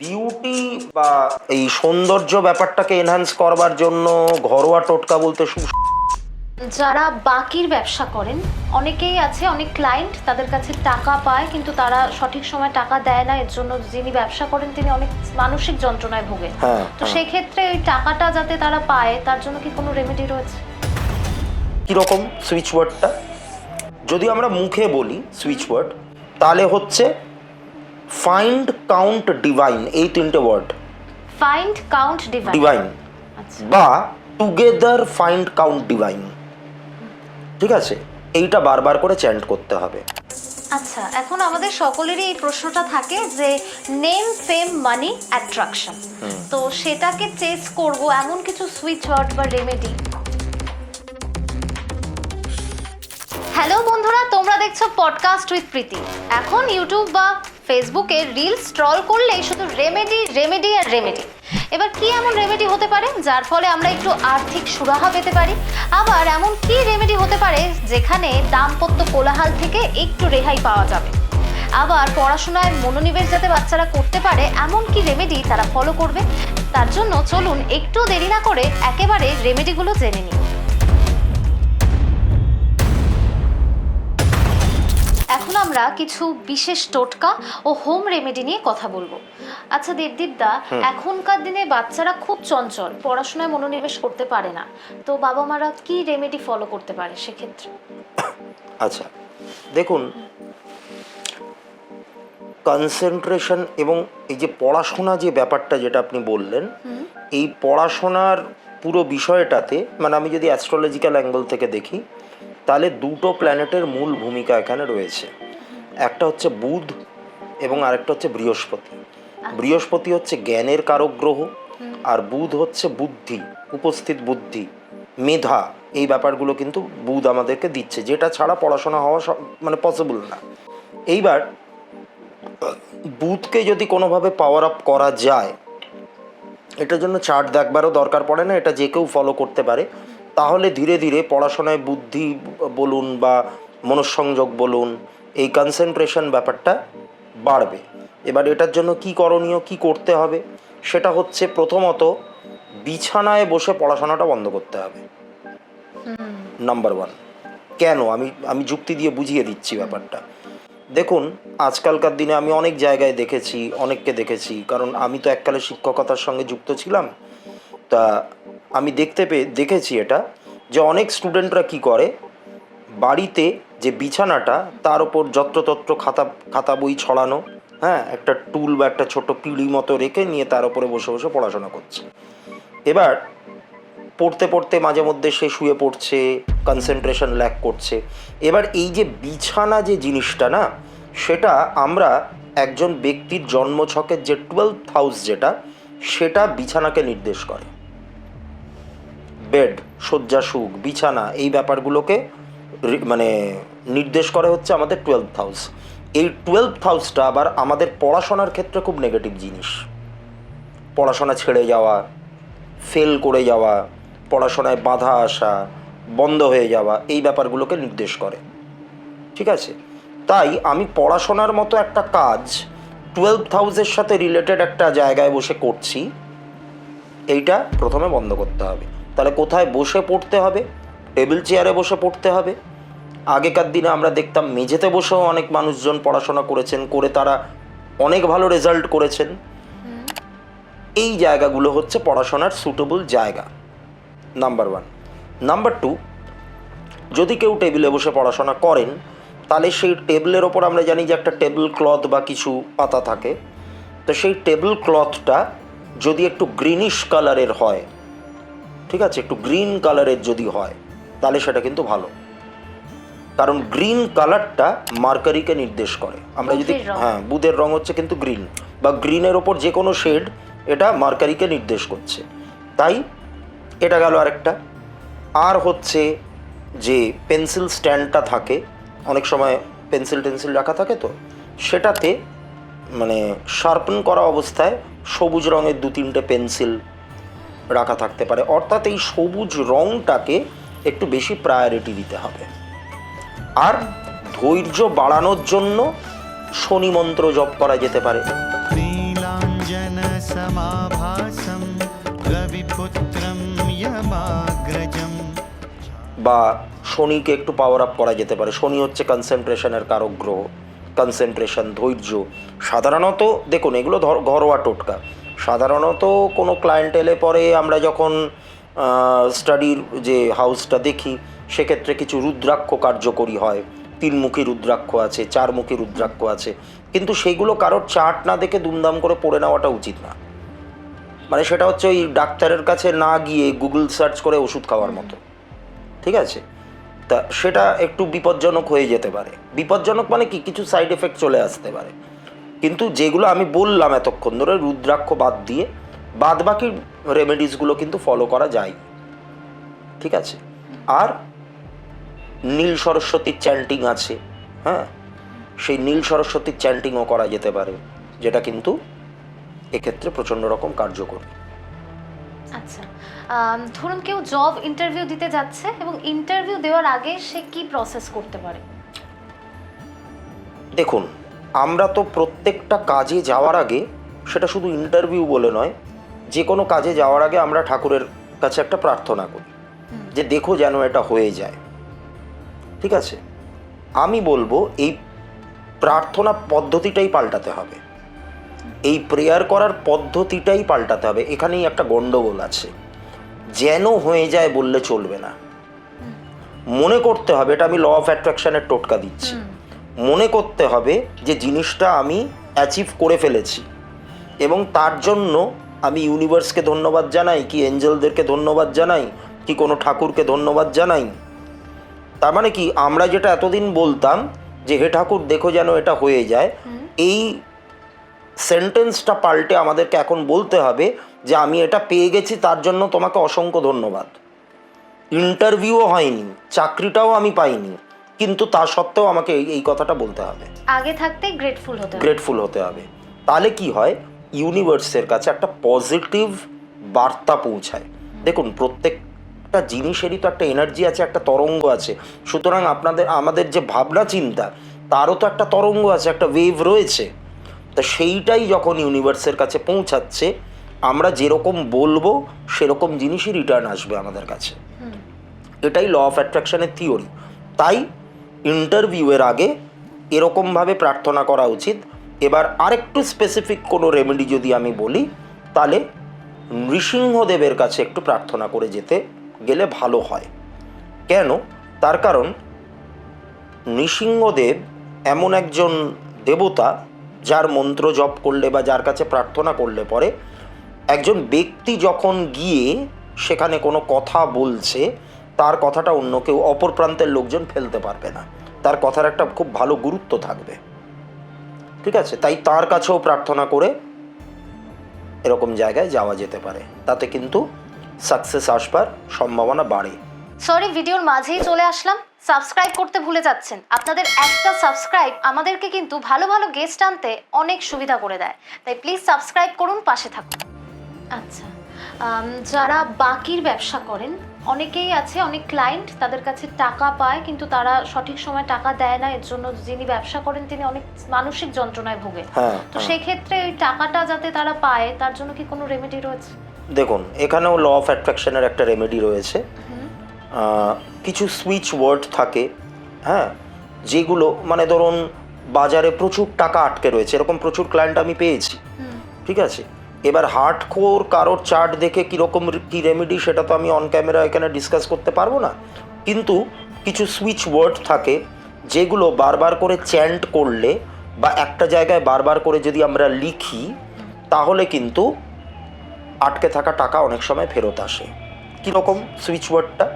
Beauty বা এই সৌন্দর্য ব্যাপারটাকে এনহ্যান্স করবার জন্য ঘরোয়া টোটকা বলতে যারা বাকির ব্যবসা করেন অনেকেই আছে অনেক ক্লায়েন্ট তাদের কাছে টাকা পায় কিন্তু তারা সঠিক সময় টাকা দেয় না এর জন্য যিনি ব্যবসা করেন তিনি অনেক মানসিক যন্ত্রণায় ভোগেন। হ্যাঁ তো হ্যাঁ। সেই ক্ষেত্রে ওই টাকাটা যাতে তারা পায় তার জন্য কি কোনো রেমেডি রয়েছে? কীরকম সুইচ ওয়ার্ডটা যদি আমরা মুখে বলি সুইচ ওয়ার্ড তাহলে হচ্ছে ফাইন্ড কাউন্ট ডিভাইন এই তিনটে word find count divide divide বা টুগেদার ফাইন্ড কাউন্ট ডিভাইন ঠিক আছে? এইটা বারবার করে চ্যান্ট করতে হবে। আচ্ছা এখন আমাদের সকলেরই এই প্রশ্নটা থাকে যে নেম ফেম মানি অ্যাট্রাকশন তো সেটাকে চেস করব এমন কিছু সুইচ ওয়ার্ড বা রেমেডি হ্যালো বন্ধুরা তোমরা দেখছ পডকাস্ট উইথ প্রীতি। এখন ইউটিউব বা ফেসবুকে রিল স্ক্রল করলেই শুধু রেমেডি রেমেডি আর রেমেডি এবার কি এমন রেমেডি হতে পারে, যার ফলে আমরা একটু আর্থিক সুরাহা পেতে পারি? আবার এমন কি রেমেডি হতে পারে, যেখানে দাম্পত্য কোলাহাল থেকে একটু রেহাই পাওয়া যাবে? আবার পড়াশোনায় মনোনিবেশ যাতে বাচ্চারা করতে পারে, এমন কি রেমেডি তারা ফলো করবে? তার জন্য চলুন একটু দেরি না করে একেবারে রেমেডিগুলো জেনে নিই। এখন আমরা কিছু বিশেষ টোটকা ও হোম রেমেডি নিয়ে কথা বলব। আচ্ছা দেবদীপ দা এখনকার দিনে বাচ্চারা খুব চঞ্চল পড়াশোনায় মনোনিবেশ করতে পারে না। তো বাবা মারা কি রেমেডি ফলো করতে পারে সেক্ষেত্রে? আচ্ছা দেখুন কনসেন্ট্রেশন এবং এই যে পড়াশোনা যে ব্যাপারটা যেটা আপনি বললেন এই পড়াশোনার পুরো বিষয়টাতে মানে আমি যদি অ্যাস্ট্রোলজিক্যাল অ্যাঙ্গেল থেকে দেখি তাহলে দুটো প্ল্যানেটের মূল ভূমিকা এখানে রয়েছে। একটা হচ্ছে বুধ এবং আরেকটা হচ্ছে বৃহস্পতি। বৃহস্পতি হচ্ছে জ্ঞানের কারক গ্রহ আর বুধ হচ্ছে বুদ্ধি উপস্থিত বুদ্ধি মেধা। এই ব্যাপারগুলো কিন্তু বুধ আমাদেরকে দিচ্ছে। যেটা ছাড়া পড়াশোনা হওয়া সব- মানে পসিবল না। এইবার বুথকে যদি কোনোভাবে পাওয়ার আপ করা যায় এটার জন্য চার্ট দেখবারও দরকার পড়ে না এটা যে কেউ ফলো করতে পারে। তাহলে ধীরে ধীরে পড়াশোনায় বুদ্ধি বলুন বা মনঃসংযোগ বলুন, এই কনসেন্ট্রেশন ব্যাপারটা বাড়বে। এবার এটার জন্য কি করণীয়, কি করতে হবে? সেটা হচ্ছে প্রথমত বিছানায় বসে পড়াশোনাটা বন্ধ করতে হবে। নাম্বার ওয়ান কেন? আমি আমি যুক্তি দিয়ে বুঝিয়ে দিচ্ছি ব্যাপারটা। দেখুন, আজকালকার দিনে আমি অনেক জায়গায় দেখেছি, অনেককে দেখেছি, কারণ আমি তো এককালে শিক্ষকতার সঙ্গে যুক্ত ছিলাম। তা আমি দেখতে পেয়ে দেখেছি এটা, যে অনেক স্টুডেন্টরা কি করে, বাড়িতে যে বিছানাটা, তার উপর যত্রতত্র খাতা খাতা বই ছড়ানো হ্যাঁ একটা টুল বা একটা ছোট পিঁড়ি মতো রেখে নিয়ে তার ওপরে বসে বসে পড়াশোনা করছে। এবার পড়তে পড়তে মাঝে মধ্যে সে শুয়ে পড়ছে কনসেন্ট্রেশন ল্যাক করছে। এবার এই যে বিছানা যে জিনিসটা না, সেটা আমরা একজন ব্যক্তির জন্মছকের যে টুয়েলভ হাউস যেটা, সেটা বিছানাকে নির্দেশ করে। বেড শয্যা সুখ বিছানা, এই ব্যাপারগুলোকে মানে নির্দেশ করে হচ্ছে আমাদের টুয়েলভ হাউস এই টুয়েলভ হাউসটা আবার আমাদের পড়াশোনার ক্ষেত্রে খুব নেগেটিভ জিনিস। পড়াশোনা ছেড়ে যাওয়া ফেল করে যাওয়া, পড়াশোনায় বাধা আসা, বন্ধ হয়ে যাওয়া, এই ব্যাপারগুলোকে নির্দেশ করে। ঠিক আছে? তাই আমি পড়াশোনার মতো একটা কাজ টুয়েলভ হাউসের সাথে রিলেটেড একটা জায়গায় বসে করছি, এইটা প্রথমে বন্ধ করতে হবে। তাহলে কোথায় বসে পড়তে হবে? টেবিল চেয়ারে বসে পড়তে হবে? আগেকার দিনে আমরা দেখতাম মেঝেতে বসেও অনেক মানুষজন পড়াশোনা করেছেন, করে তারা অনেক ভালো রেজাল্ট করেছেন। এই জায়গাগুলো হচ্ছে পড়াশোনার সুটেবল জায়গা। নাম্বার ওয়ান নাম্বার টু যদি কেউ টেবিলে বসে পড়াশোনা করেন, তাহলে সেই টেবিলের ওপর আমরা জানি যে একটা টেবিল ক্লথ বা কিছু পাতা থাকে। তো সেই টেবিল ক্লথটা যদি একটু গ্রিনিশ কালারের হয় ঠিক আছে? একটু গ্রিন কালারের যদি হয় তাহলে সেটা কিন্তু ভালো। কারণ গ্রিন কালারটা মার্কারিকে নির্দেশ করে। আমরা যদি হ্যাঁ বুধের রং হচ্ছে কিন্তু গ্রিন বা গ্রিনের ওপর যে কোনো শেড এটা মার্কারিকে নির্দেশ করছে। তাই এটা গেল আরেকটা। আর হচ্ছে যে পেন্সিল স্ট্যান্ডটা থাকে অনেক সময় পেন্সিল টেন্সিল রাখা থাকে তো সেটাতে মানে শার্পন করা অবস্থায় সবুজ রঙের দু তিনটে পেন্সিল রাখা থাকতে পারে। অর্থাৎ এই সবুজ রঙটাকে একটু বেশি প্রায়োরিটি দিতে হবে। আর ধৈর্য বাড়ানোর জন্য শনি মন্ত্র জপ করা যেতে পারে। বা শনিকে একটু পাওয়ার আপ করা যেতে পারে। শনি হচ্ছে কনসেন্ট্রেশনের কারক গ্রহ। কনসেন্ট্রেশন ধৈর্য। সাধারণত দেখুন এগুলো ধর ঘরোয়া টোটকা। সাধারণত কোনো ক্লায়েন্ট এলে পরে আমরা যখন স্টাডির যে হাউসটা দেখি, সেক্ষেত্রে কিছু রুদ্রাক্ষ কার্যকরী হয়। তিনমুখী রুদ্রাক্ষ আছে চারমুখী রুদ্রাক্ষ আছে। কিন্তু সেইগুলো কারোর চার্ট না দেখে দুমদাম করে পড়ে নেওয়াটা উচিত না। মানে সেটা হচ্ছে ওই ডাক্তারের কাছে না গিয়ে গুগল সার্চ করে ওষুধ খাওয়ার মতো। ঠিক আছে? তা সেটা একটু বিপজ্জনক হয়ে যেতে পারে। বিপজ্জনক মানে কি? কিছু সাইড এফেক্ট চলে আসতে পারে। কিন্তু যেগুলো আমি বললাম এতক্ষণ ধরে রুদ্রাক্ষ বাদ দিয়ে বাদ বাকি রেমেডিসগুলো কিন্তু ফলো করা যায় ঠিক আছে? আর নীল সরস্বতীর চ্যান্টিং আছে হ্যাঁ? সেই নীল সরস্বতীর চ্যান্টিংও করা যেতে পারে যেটা কিন্তু এক্ষেত্রে প্রচণ্ড রকম কার্যকর। আচ্ছা ধরুন কেউ জব ইন্টারভিউ দিতে যাচ্ছে এবং ইন্টারভিউ দেওয়ার আগে সে কি প্রসেস করতে পারে? দেখুন আমরা তো প্রত্যেকটা কাজে যাওয়ার আগে, সেটা শুধু ইন্টারভিউ বলে নয়, যে কোনো কাজে যাওয়ার আগে আমরা ঠাকুরের কাছে একটা প্রার্থনা করি, যে দেখো যেন এটা হয়ে যায়। ঠিক আছে? আমি বলব, এই প্রার্থনা পদ্ধতিটাই পাল্টাতে হবে। এই প্রেয়ার করার পদ্ধতিটাই পাল্টাতে হবে। এখানেই একটা গন্ডগোল আছে। যেন হয়ে যায় বললে চলবে না। মনে করতে হবে, এটা আমি ল অফ অ্যাট্রাকশনের টোটকা দিচ্ছি। মনে করতে হবে যে জিনিসটা আমি অ্যাচিভ করে ফেলেছি। এবং তার জন্য আমি ইউনিভার্সকে ধন্যবাদ জানাই কি এঞ্জেলদেরকে ধন্যবাদ জানাই কি কোনো ঠাকুরকে ধন্যবাদ জানাই। তার মানে কি আমরা যেটা এতদিন বলতাম যে হে ঠাকুর দেখো যেন এটা হয়ে যায়। এই সেন্টেন্সটা পাল্টে আমাদেরকে এখন বলতে হবে যে আমি এটা পেয়ে গেছি তার জন্য তোমাকে অসংখ্য ধন্যবাদ। ইন্টারভিউও হয়নি চাকরিটাও আমি পাইনি। কিন্তু তা সত্ত্বেও আমাকে এই কথাটা বলতে হবে। আগে থাকতে গ্রেটফুল হতে হবে। গ্রেটফুল হতে হবে। তাহলে কি হয়? ইউনিভার্সের কাছে একটা পজিটিভ বার্তা পৌঁছায়। দেখুন প্রত্যেকটা জিনিসেরই তো একটা এনার্জি আছে একটা তরঙ্গ আছে। সুতরাং আপনাদের আমাদের যে ভাবনা চিন্তা তারও তো একটা তরঙ্গ আছে একটা ওয়েভ রয়েছে। তা সেইটাই যখন ইউনিভার্সের কাছে পৌঁছাচ্ছে আমরা যেরকম বলব সেরকম জিনিসই রিটার্ন আসবে আমাদের কাছে। এটাই ল অফ অ্যাট্রাকশনের থিওরি তাই ইন্টারভিউয়ের আগে এরকমভাবে প্রার্থনা করা উচিত। এবার আরেকটু স্পেসিফিক কোনো রেমেডি যদি আমি বলি, তাহলে নৃসিংহদেবের কাছে একটু প্রার্থনা করে যেতে গেলে ভালো হয়। কেন? তার কারণ নৃসিংহদেব এমন একজন দেবতা যার মন্ত্র জপ করলে বা যার কাছে প্রার্থনা করলে পরে একজন ব্যক্তি যখন গিয়ে সেখানে কোনো কথা বলছে, তার কথাটা অন্য কেউ, অপর প্রান্তের লোকজন ফেলতে পারবে না। তার কথার একটা খুব ভালো গুরুত্ব থাকবে। ঠিক আছে? তাই তার কাছেও প্রার্থনা করে এরকম জায়গায় যাওয়া যেতে পারে। তাতে কিন্তু সাকসেস আসবার সম্ভাবনা বাড়ে। সরি ভিডিওর মাঝেই চলে আসলাম। সাবস্ক্রাইব করতে ভুলে যাচ্ছেন। আপনাদের একটা সাবস্ক্রাইব আমাদেরকে কিন্তু ভালো ভালো গেস্ট আনতে অনেক সুবিধা করে দেয়। তাই প্লিজ সাবস্ক্রাইব করুন, পাশে থাকুন। আচ্ছা যারা বাকির ব্যবসা করেন অনেকেই আছে অনেক ক্লায়েন্ট তাদের কাছে টাকা পায় কিন্তু তারা সঠিক সময় টাকা দেয় না। এর জন্য যিনি ব্যবসা করেন তিনি অনেক মানসিক যন্ত্রণায় ভোগে। হ্যাঁ তো হ্যাঁ। সেই ক্ষেত্রে ওই টাকাটা যাতে তারা পায় তার জন্য কি কোনো রেমেডি রয়েছে? দেখুন এখানেও ল অফ অ্যাট্রাকশনের একটা রেমেডি রয়েছে। কিছু সুইচ ওয়ার্ড থাকে হ্যাঁ? যেগুলো মানে ধরুন বাজারে প্রচুর টাকা আটকে রয়েছে। এরকম প্রচুর ক্লায়েন্ট আমি পেয়েছি। ঠিক আছে? এবার হার্ড কোর কারোর চার্ট দেখে কীরকম কী রেমেডি সেটা তো আমি অন ক্যামেরা এখানে ডিসকাস করতে পারব না। কিন্তু কিছু সুইচ ওয়ার্ড থাকে যেগুলো বারবার করে চ্যান্ট করলে বা একটা জায়গায় বারবার করে যদি আমরা লিখি তাহলে কিন্তু আটকে থাকা টাকা অনেক সময় ফেরত আসে। কীরকম সুইচ ওয়ার্ডটা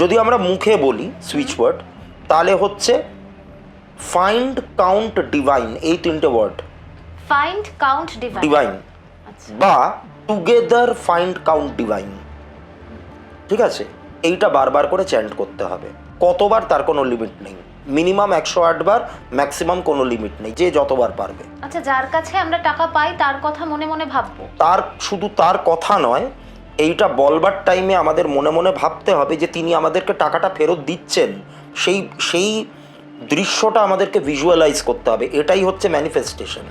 যদি আমরা মুখে বলি সুইচ ওয়ার্ড তাহলে হচ্ছে ফাইন্ড কাউন্ট ডিভাইন এই তিনটে ওয়ার্ড ফাইন্ড কাউন্ট ডিভাইন বা টুগেদার ফাইন্ড কাউন্ট ডিভাইন ঠিক আছে? এইটা বারবার করে চ্যান্ট করতে হবে। কতবার তার কোনো লিমিট নেই। মিনিমাম একশো বার ম্যাক্সিমাম কোনো লিমিট নেই যে যতবার পারবে। আচ্ছা যার কাছে আমরা টাকা পাই তার কথা মনে মনে ভাববো। তার শুধু তার কথা নয় এইটা বলবার টাইমে আমাদের মনে মনে ভাবতে হবে যে তিনি আমাদেরকে টাকাটা ফেরত দিচ্ছেন। সেই সেই দৃশ্যটা আমাদেরকে ভিজুয়ালাইজ করতে হবে। এটাই হচ্ছে ম্যানিফেস্টেশন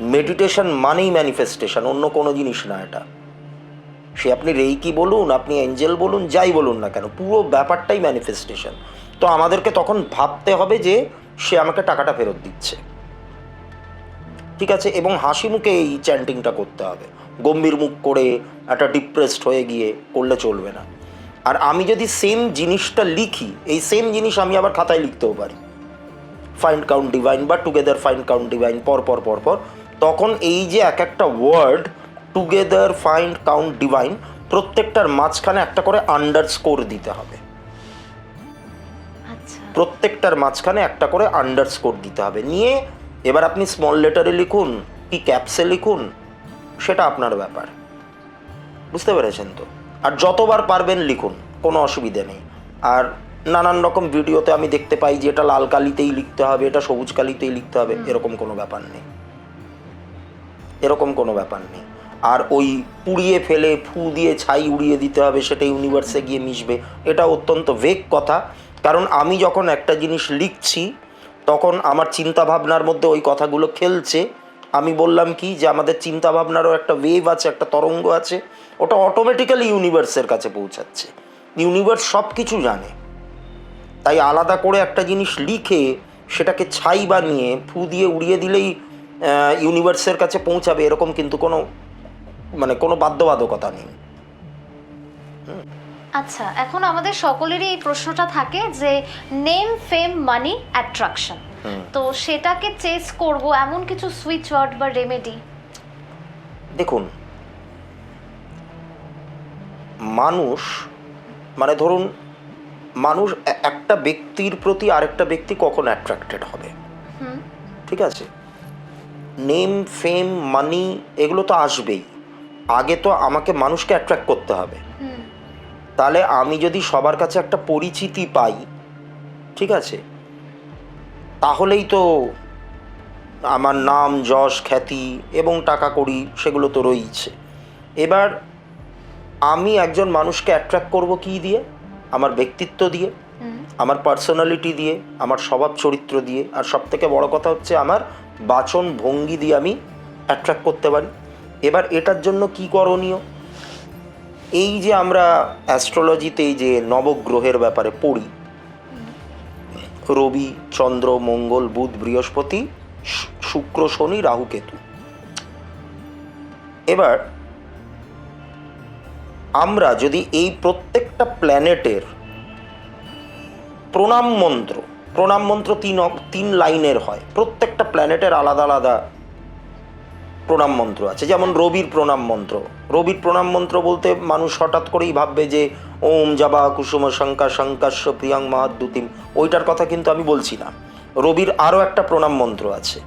মেডিটেশন মানেই ম্যানিফেস্টেশন অন্য কোনো জিনিস না এটা। সে আপনি রেইকি বলুন, আপনি এঞ্জেল বলুন, যাই বলুন না কেন, পুরো ব্যাপারটাই ম্যানিফেস্টেশন তো আমাদেরকে তখন ভাবতে হবে যে, সে আমাকে টাকাটা ফেরত দিচ্ছে। ঠিক আছে? এবং হাসি মুখে এই চ্যান্টিংটা করতে হবে। গম্ভীর মুখ করে, একটা ডিপ্রেসড হয়ে গিয়ে করলে চলবে না। আর আমি যদি সেম জিনিসটা লিখি, এই সেম জিনিস আমি আবার খাতায় লিখতেও পারি। ফাইন্ড কাউন্ট ডিভাইন বা টুগেদার ফাইন্ড কাউন্ট ডিভাইন পর পর পর পর। তখন এই যে এক একটা word together find count divide প্রত্যেকটার মাঝখানে একটা করে আন্ডারস্কোর দিতে হবে। আচ্ছা। প্রত্যেকটার মাঝখানে একটা করে আন্ডারস্কোর দিতে হবে। নিয়ে এবার আপনি স্মল লেটারে লিখুন কি ক্যাপসে লিখুন সেটা আপনার ব্যাপার। বুঝতে পেরেছেন তো? আর যতবার পারবেন লিখুন কোনো অসুবিধে নেই। আর নানান রকম ভিডিওতে আমি দেখতে পাই যে এটা লাল কালিতেই লিখতে হবে এটা সবুজ কালিতেই লিখতে হবে এরকম কোনো ব্যাপার নেই। এরকম কোনো ব্যাপার নেই। আর ওই পুড়িয়ে ফেলে, ফু দিয়ে ছাই উড়িয়ে দিতে হবে সেটা ইউনিভার্সে গিয়ে মিশবে। এটা অত্যন্ত ভেগ কথা। কারণ আমি যখন একটা জিনিস লিখছি, তখন আমার চিন্তা ভাবনার মধ্যে ওই কথাগুলো খেলছে। আমি বললাম কি যে, আমাদের চিন্তা ভাবনারও একটা ওয়েভ আছে, একটা তরঙ্গ আছে। ওটা অটোমেটিক্যালি ইউনিভার্সের কাছে পৌঁছাচ্ছে। ইউনিভার্স সব কিছু জানে। তাই আলাদা করে একটা জিনিস লিখে, সেটাকে ছাই বানিয়ে, ফু দিয়ে উড়িয়ে দিলেই ইউনিভার্সের কাছে পৌঁছাবে এরকম কিন্তু কোনো মানে কোনো বাধ্যবাধকতা নেই। আচ্ছা এখন আমাদের সকলেরই এই প্রশ্নটা থাকে যে নেম ফেম মানি অ্যাট্রাকশন তো সেটাকে চেস করব এমন কিছু সুইচ ওয়ার্ড বা রেমেডি দেখুন মানুষ মানে ধরুন মানুষ একটা ব্যক্তির প্রতি আরেকটা ব্যক্তি কখন অ্যাট্রাক্টেড হবে? ঠিক আছে? নেম ফেম মানি এগুলো তো আসবেই। আগে তো আমাকে মানুষকে অ্যাট্রাক্ট করতে হবে। তাহলে আমি যদি সবার কাছে একটা পরিচিতি পাই ঠিক আছে? তাহলেই তো আমার নাম যশ খ্যাতি এবং টাকা কড়ি সেগুলো তো রয়েছে এবার আমি একজন মানুষকে অ্যাট্রাক্ট করব কি দিয়ে? আমার ব্যক্তিত্ব দিয়ে আমার পার্সোনালিটি দিয়ে আমার স্বভাব চরিত্র দিয়ে আর সব থেকে বড় কথা হচ্ছে আমার বাচন ভঙ্গি দিয়ে আমি অ্যাট্রাক্ট করতে পারি। এবার এটার জন্য কি করণীয়? এই যে আমরা অ্যাস্ট্রোলজিতে যে নবগ্রহের ব্যাপারে পড়ি, রবি, চন্দ্র, মঙ্গল, বুধ, বৃহস্পতি শুক্র, শনি, রাহু, কেতু। এবার আমরা যদি এই প্রত্যেকটা প্ল্যানেটের প্রণাম মন্ত্র প্রণাম মন্ত্র তিন তিন লাইনের হয়। প্রত্যেকটা প্ল্যানেটের আলাদা আলাদা প্রণাম মন্ত্র আছে। যেমন রবির প্রণাম মন্ত্র। রবির প্রণাম মন্ত্র বলতে মানুষ হঠাৎ করেই ভাববে যে, ওম জাবা কুসুম শঙ্কা শঙ্কাশ্য প্রিয়াং মাহাদ্যুতিম। ওইটার কথা কিন্তু আমি বলছি না। রবির আরও একটা প্রণাম মন্ত্র আছে।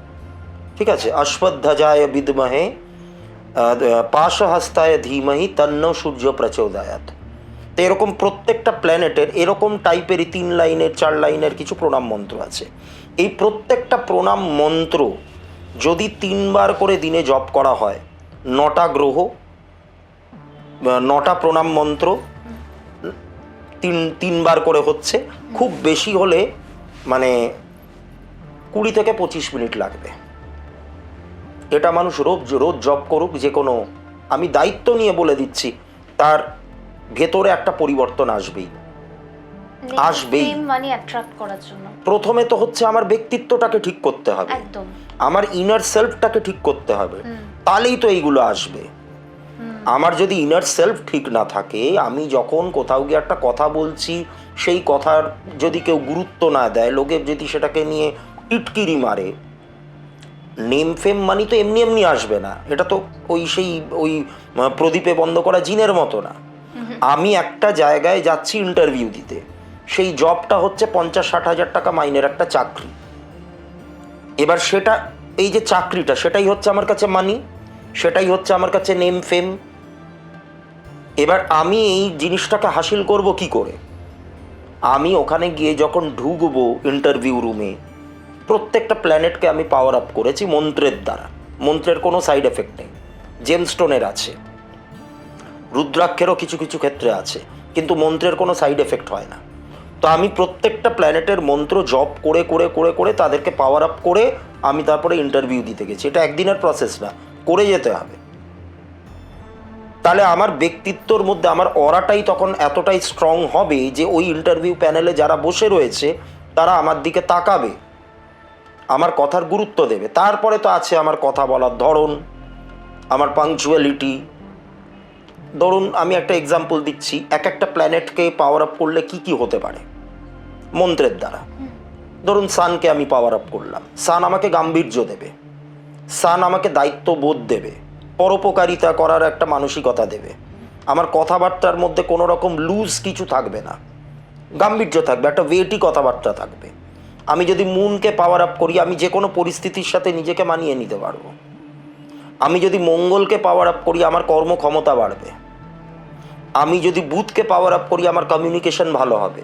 ঠিক আছে? অশ্বধ্বজায় বিদ্মহে পাশহস্তায় ধীমহি তন্ন সূর্য প্রচোদয়াত। তো এরকম প্রত্যেকটা প্ল্যানেটের এরকম টাইপেরই তিন লাইনের, চার লাইনের কিছু প্রণাম মন্ত্র আছে। এই প্রত্যেকটা প্রণাম মন্ত্র যদি তিনবার করে দিনে জপ করা হয়, নটা গ্রহ নটা প্রণাম মন্ত্র, তিন, তিনবার করে হচ্ছে, খুব বেশি হলে মানে কুড়ি থেকে পঁচিশ মিনিট লাগবে। এটা মানুষ রোজ রোজ জব করুক, যে কোনো, আমি দায়িত্ব নিয়ে বলে দিচ্ছি, তার ভেতরে একটা পরিবর্তন আসবেই। আসবেই। মানি অ্যাট্রাক্ট করার জন্য। প্রথমে তো হচ্ছে আমার ব্যক্তিত্বটাকে ঠিক করতে হবে। একদম। আমার ইনার সেলফটাকে ঠিক করতে হবে। তাহলেই তো এইগুলো আসবে। আমার যদি ইনার সেলফ ঠিক না থাকে আমি যখন কোথাও গিয়ে একটা কথা বলছি সেই কথার যদি কেউ গুরুত্ব না দেয় লোকে যদি সেটাকে নিয়ে টিটকিরি মারে নেম ফেম মানি তো এমনি এমনি আসবে না। এটা তো ওই সেই ওই প্রদীপে বন্ধ করা জিনের মতো না। আমি একটা জায়গায় যাচ্ছি ইন্টারভিউ দিতে। সেই জবটা হচ্ছে পঞ্চাশ, ষাট হাজার টাকা মাইনের একটা চাকরি। এবার সেটা, এই যে চাকরিটা, সেটাই হচ্ছে আমার কাছে মানি সেটাই হচ্ছে আমার কাছে নেম ফেম এবার আমি এই জিনিসটাকে হাসিল করব কি করে? আমি ওখানে গিয়ে যখন ঢুকবো ইন্টারভিউ রুমে প্রত্যেকটা প্ল্যানেটকে আমি পাওয়ার আপ করেছি মন্ত্রের দ্বারা। মন্ত্রের কোনো সাইড এফেক্ট নেই। জেমস্টোনের আছে। রুদ্রাক্ষেরও কিছু কিছু ক্ষেত্রে আছে, কিন্তু মন্ত্রের কোনো সাইড এফেক্ট হয় না। তো আমি প্রত্যেকটা প্ল্যানেটের মন্ত্র জপ করে করে করে করে তাদেরকে পাওয়ার আপ করে আমি তারপরে ইন্টারভিউ দিতে গেছি। এটা একদিনের প্রসেস না, করে যেতে হবে। তাহলে আমার ব্যক্তিত্বর মধ্যে, আমার অরাটাই তখন এতটাই স্ট্রং হবে যে ওই ইন্টারভিউ প্যানেলে যারা বসে রয়েছে, তারা আমার দিকে তাকাবে, আমার কথার গুরুত্ব দেবে। তারপরে তো আছে আমার কথা বলার ধরন, আমার পাংচুয়ালিটি ধরুন, আমি একটা এক্সাম্পল দিচ্ছি। এক একটা প্ল্যানেটকে পাওয়ার আপ করলে কি কি হতে পারে? মন্ত্রের দ্বারা। ধরুন সানকে আমি পাওয়ার আপ করলাম। সান আমাকে গাম্ভীর্য দেবে। সান আমাকে দায়িত্ববোধ দেবে। পরোপকারিতা করার একটা মানসিকতা দেবে। আমার কথাবার্তার মধ্যে কোনো রকম লুজ কিছু থাকবে না। গাম্ভীর্য থাকবে, একটা ওয়েটি কথাবার্তা থাকবে। আমি যদি মুনকে পাওয়ার আপ করি, আমি যে কোনো পরিস্থিতির সাথে নিজেকে মানিয়ে নিতে পারব। আমি যদি মঙ্গলকে পাওয়ার আপ করি, আমার কর্মক্ষমতা বাড়বে। আমি যদি বুধকে পাওয়ার আপ করি, আমার কমিউনিকেশন ভালো হবে।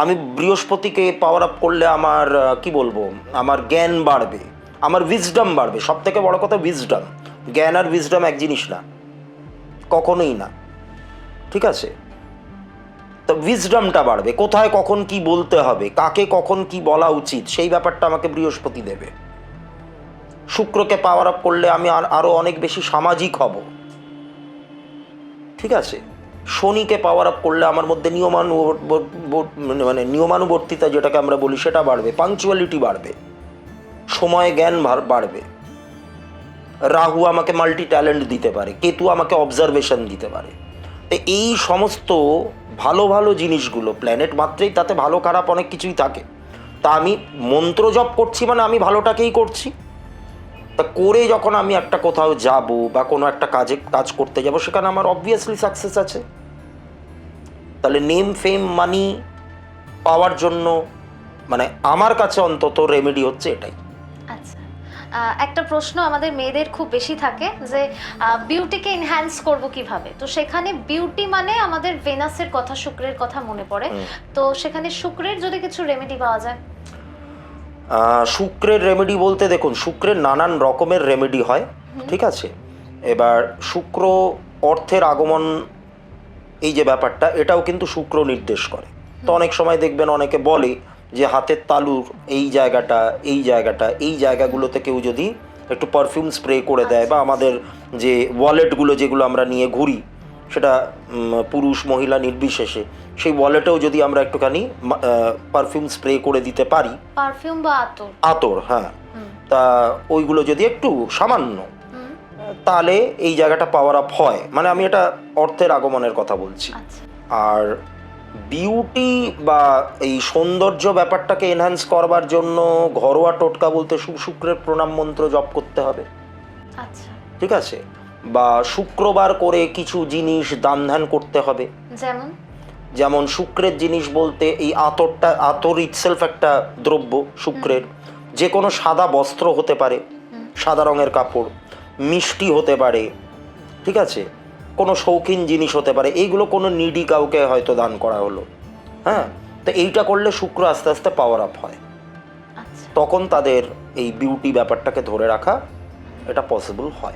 আমি বৃহস্পতিকে পাওয়ার আপ করলে আমার কি বলব, আমার জ্ঞান বাড়বে, আমার উইজডম বাড়বে। সব থেকে বড় কথা উইজডম জ্ঞান আর উইজডম এক জিনিস না, কখনোই না। ঠিক আছে? তো উইজডমটা বাড়বে। কোথায় কখন কি বলতে হবে, কাকে কখন কি বলা উচিত, সেই ব্যাপারটা আমাকে বৃহস্পতি দেবে। শুক্রকে পাওয়ার আপ করলে আমি আর আরও অনেক বেশি সামাজিক হব। ঠিক আছে? শনিকে পাওয়ার আপ করলে আমার মধ্যে নিয়মানু মানে নিয়মানুবর্তিতা যেটাকে আমরা বলি, সেটা বাড়বে। পাংচুয়ালিটি বাড়বে। সময় জ্ঞান বাড়বে। রাহু আমাকে মাল্টি ট্যালেন্ট দিতে পারে। কেতু আমাকে অবজারভেশন দিতে পারে। এই সমস্ত ভালো ভালো জিনিসগুলো প্ল্যানেট মাত্রেই তাতে ভালো, খারাপ অনেক কিছুই থাকে। তা আমি মন্ত্র জপ করছি মানে আমি ভালোটাকেই করছি। তা করে যখন আমি একটা কোথাও যাব বা কোনো একটা কাজে কাজ করতে যাব সেখানে আমার অবভিয়াসলি সাকসেস আছে। তাহলে নেম ফেম মানি পাওয়ার জন্য মানে আমার কাছে অন্তত রেমেডি হচ্ছে এটাই। আচ্ছা। একটা প্রশ্ন আমাদের মেয়েদের খুব বেশি থাকে যে বিউটিকে এনহ্যান্স করব কীভাবে? তো সেখানে বিউটি মানে আমাদের ভেনাসের কথা শুক্রের কথা মনে পড়ে। তো সেখানে শুক্রের যদি কিছু রেমেডি পাওয়া যায়? শুক্রের রেমেডি বলতে দেখুন শুক্রের নানান রকমের রেমেডি হয় ঠিক আছে? এবার শুক্র অর্থের আগমন এই যে ব্যাপারটা এটাও কিন্তু শুক্র নির্দেশ করে। তো অনেক সময় দেখবেন অনেকে বলে যে হাতের তালুর এই জায়গাটা এই জায়গাটা এই জায়গাগুলোতে কেউ যদি একটু পারফিউম স্প্রে করে দেয় বা আমাদের যে ওয়ালেটগুলো যেগুলো আমরা নিয়ে ঘুরি সেটা পুরুষ মহিলা নির্বিশেষে সেই ওয়ালেটেও যদি আমরা একটুখানি পারফিউম স্প্রে করে দিতে পারি। পারফিউম বা আতর? আতর হ্যাঁ। তা ওইগুলো যদি একটু সামান্য তাহলে এই জায়গাটা পাওয়ার আপ হয়। মানে আমি এটা অর্থের আগমনের কথা বলছি। আচ্ছা। আর বিউটি বা এই সৌন্দর্য ব্যাপারটাকে এনহ্যান্স করবার জন্য ঘরোয়া টোটকা বলতে শু- শুক্রের প্রণাম মন্ত্র জপ করতে হবে। আচ্ছা। ঠিক আছে? বা শুক্রবার করে কিছু জিনিস দান ধ্যান করতে হবে। যেমন? যেমন শুক্রের জিনিস বলতে এই আতরটা আতর ইটসেলফ একটা দ্রব্য শুক্রের। যে কোনো সাদা বস্ত্র হতে পারে সাদা রঙের কাপড় মিষ্টি হতে পারে ঠিক আছে? কোনো শৌখিন জিনিস হতে পারে এইগুলো কোনো নিডি কাউকে হয়তো দান করা হলো। হ্যাঁ? তো এইটা করলে শুক্র আস্তে আস্তে পাওয়ার আপ হয়। আচ্ছা। তখন তাদের এই বিউটি ব্যাপারটাকে ধরে রাখা এটা পসিবল হয়।